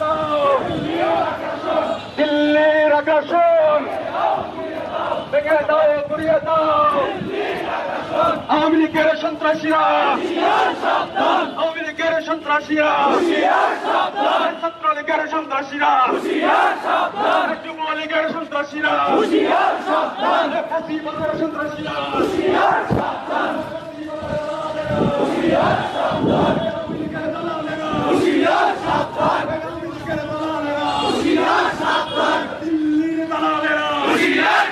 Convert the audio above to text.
দাও দিল্লির আগ্রাসন। ভেঙে দাও ঘুরিয়ে দাও আওয়ামী লীগের সন্ত্রাসীরা। আওয়ামী লীগের সন্ত্রাসীরা। ছাত্রলীগের সন্ত্রাসীরা। যুব লীগের সন্ত্রাসীরা সন্ত্রাসীরা। Fujinami!